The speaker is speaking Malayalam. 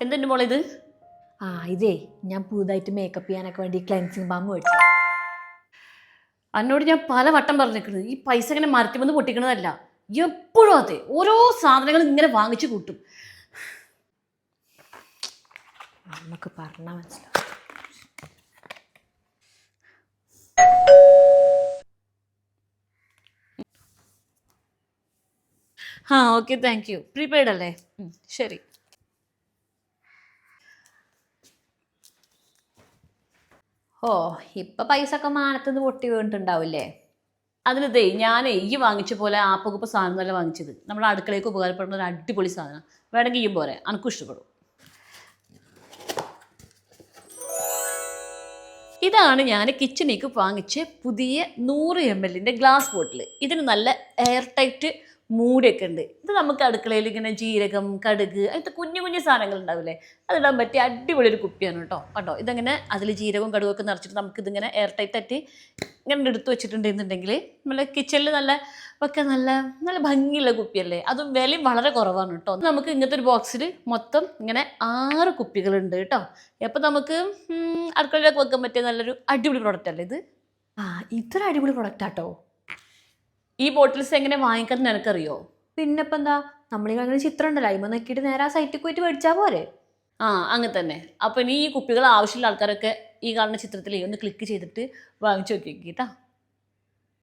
എന്തെന്റെ മോളെ ഇത്? ആ ഇതേ ഞാൻ പുതുതായിട്ട് മേക്കപ്പ് ചെയ്യാനൊക്കെ വേണ്ടി ക്ലെൻസിങ് ബാം മേടിച്ചു അന്നോട് ഞാൻ പല വട്ടം പറഞ്ഞിരിക്കുന്നത് ഈ പൈസ ഇങ്ങനെ മരത്തിമെന്ന് പൊട്ടിക്കണതല്ല എപ്പോഴും അതെ ഓരോ സാധനങ്ങൾ ഇങ്ങനെ വാങ്ങിച്ചു കൂട്ടും. നമുക്ക് പറഞ്ഞാൽ മനസ്സിലാവും. ആ ഓക്കെ താങ്ക് യു പ്രീപെയ്ഡ് അല്ലേ? ശരി. ഓ ഇപ്പൊ പൈസ ഒക്കെ മാനത്തുനിന്ന് പൊട്ടി വീണിട്ടുണ്ടാവില്ലേ? അതിലിതേ ഞാനേ ഈ വാങ്ങിച്ച പോലെ ആപ്പകുപ്പ് സാധനം തന്നെ വാങ്ങിച്ചത്. നമ്മുടെ അടുക്കളയ്ക്ക് ഉപകാരപ്പെടുന്ന ഒരു അടിപൊളി സാധനം. വേണമെങ്കിൽ ഈ പോരെ. അനക്കും ഇഷ്ടപ്പെടും. ഇതാണ് ഞാൻ കിച്ചണിലേക്ക് വാങ്ങിച്ച പുതിയ നൂറ് എം എല്ലിന്റെ ഗ്ലാസ് ബോട്ടിൽ ഇതിന് നല്ല എയർ ടൈറ്റ് മൂടിയൊക്കെ ഉണ്ട് ഇത് നമുക്ക് അടുക്കളയിൽ ഇങ്ങനെ ജീരകം കടുക് അങ്ങനത്തെ കുഞ്ഞു കുഞ്ഞു സാധനങ്ങൾ ഉണ്ടാവില്ലേ? അതിടാൻ പറ്റിയ അടിപൊളി ഒരു കുപ്പിയാണ് കേട്ടോ. കണ്ടോ? ഇതങ്ങനെ അതിൽ ജീരകവും കടുകൊക്കെ നിറച്ചിട്ട് നമുക്കിതിങ്ങനെ എയർ ടൈറ്റ് ആറ്റി ഇങ്ങനെ എടുത്ത് വെച്ചിട്ടുണ്ടെന്നുണ്ടെങ്കിൽ നമ്മളെ കിച്ചണിൽ നല്ല ഒക്കെ നല്ല നല്ല ഭംഗിയുള്ള കുപ്പിയല്ലേ? അതും വിലയും വളരെ കുറവാണ് കേട്ടോ. നമുക്ക് ഇങ്ങനത്തെ ഒരു ബോക്സിൽ മൊത്തം ഇങ്ങനെ ആറ് കുപ്പികളുണ്ട് കേട്ടോ. അപ്പം നമുക്ക് അടുക്കളയിലൊക്കെ വെക്കാൻ പറ്റിയ നല്ലൊരു അടിപൊളി പ്രോഡക്റ്റ് അല്ലേ ഇത്? ആ ഇത്ര അടിപൊളി പ്രൊഡക്റ്റ് ആട്ടോ ഈ ബോട്ടിൽസ് എങ്ങനെ വാങ്ങിക്കാൻ നിനക്കറിയോ? പിന്നെ ഇപ്പം എന്താ നമ്മൾ ചിത്രം ഉണ്ടല്ലോ അതിമ നോക്കിയിട്ട് നേരെ ആ സൈറ്റിൽ പോയിട്ട് മേടിച്ചാൽ പോരെ? ആ അങ്ങനെ തന്നെ. അപ്പൊ ഇനി ഈ കുപ്പികൾ ആവശ്യമുള്ള ആൾക്കാരൊക്കെ ഈ കാണുന്ന ചിത്രത്തിൽ ഒന്ന് ക്ലിക്ക് ചെയ്തിട്ട് വാങ്ങിച്ചു നോക്കി കേട്ടോ?